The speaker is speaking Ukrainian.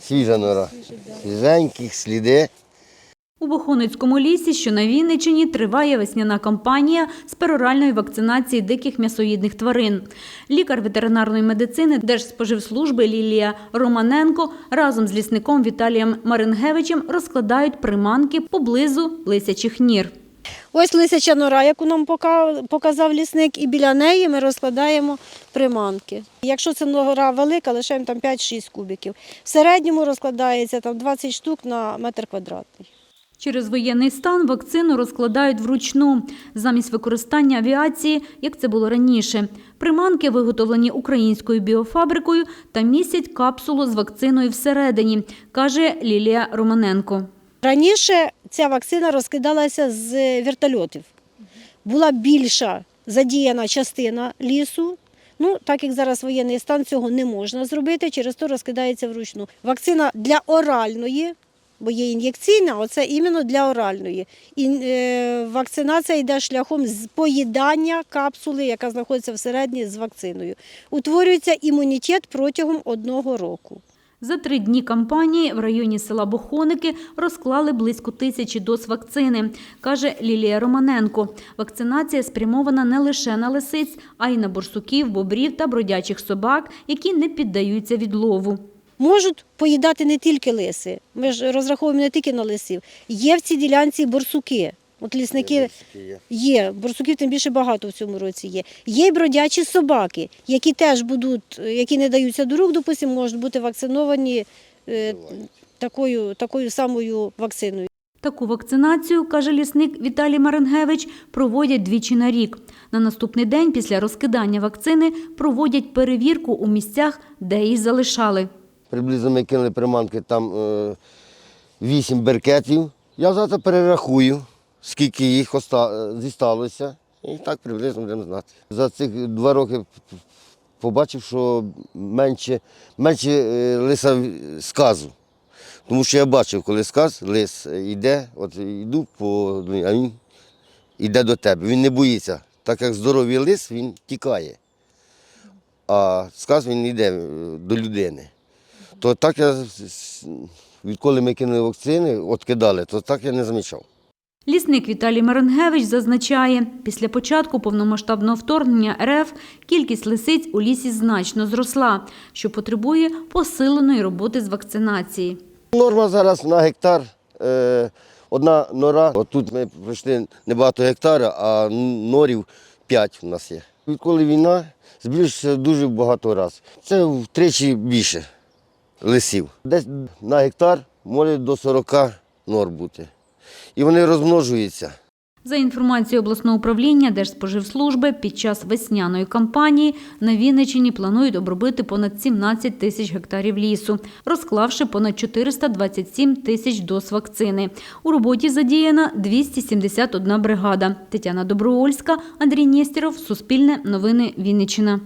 Свіжа нора. Свіженькі, сліди. У Бохоницькому лісі, що на Вінниччині, триває весняна кампанія з пероральної вакцинації диких м'ясоїдних тварин. Лікар ветеринарної медицини Держспоживслужби Лілія Романенко разом з лісником Віталієм Марингевичем розкладають приманки поблизу лисячих нір. Ось лисяча нора, яку нам показав лісник, і біля неї ми розкладаємо приманки. Якщо це нора велика, лишаємо там 5-6 кубиків. В середньому розкладається там 20 штук на метр квадратний. Через воєнний стан вакцину розкладають вручну замість використання авіації, як це було раніше. Приманки виготовлені українською біофабрикою та містять капсулу з вакциною всередині, каже Лілія Романенко. Раніше ця вакцина розкидалася з вертольотів. Була більша задіяна частина лісу. Ну, так як зараз воєнний стан, цього не можна зробити, через то розкидається вручну. Вакцина для оральної, бо є ін'єкційна, а це іменно для оральної. І, е, вакцинація йде шляхом з поїдання капсули, яка знаходиться всередині з вакциною. Утворюється імунітет протягом одного року. За три дні кампанії в районі села Бохоники розклали близько тисячі доз вакцини, каже Лілія Романенко. Вакцинація спрямована не лише на лисиць, а й на борсуків, бобрів та бродячих собак, які не піддаються відлову. Можуть поїдати не тільки лиси. Ми ж розраховуємо не тільки на лисів. Є в цій ділянці борсуки. От лісники є, борсуків тим більше багато в цьому році є. Є й бродячі собаки, які теж будуть, які не даються до рук, допустимо, можуть бути вакциновані е, такою, такою самою вакциною. Таку вакцинацію, каже лісник Віталій Маренгевич, проводять двічі на рік. На наступний день після розкидання вакцини проводять перевірку у місцях, де її залишали. Приблизно ми кинули приманки там е, беркетів. Я завтра перерахую, скільки їх зісталося. І так приблизно будемо знати. За цих два роки побачив, що менше, менше е, лиса сказу. Тому що я бачив, коли сказ, лис йде, от йду по а він йде до тебе. Він не боїться. Так як здоровий лис, він тікає. А сказ він йде е, до людини. То так я, відколи ми кинули вакцини, от кидали, то так я не замічав. Лісник Віталій Маренгевич зазначає, після початку повномасштабного вторгнення РФ кількість лисиць у лісі значно зросла, що потребує посиленої роботи з вакцинації. Норма зараз на гектар. Е, одна нора. Тут ми пройшли небагато гектара, а норів 5 у нас є. Відколи війна, збільшився дуже багато разів. Це втричі більше лисів. Десь на гектар може до 40 нор бути. І вони розмножуються. За інформацією обласного управління Держспоживслужби, під час весняної кампанії на Вінниччині планують обробити понад 17 тисяч гектарів лісу, розклавши понад 427 тисяч доз вакцини. У роботі задіяна 271 бригада. Тетяна Добровольська, Андрій Нєстєров, Суспільне, Новини Вінниччина.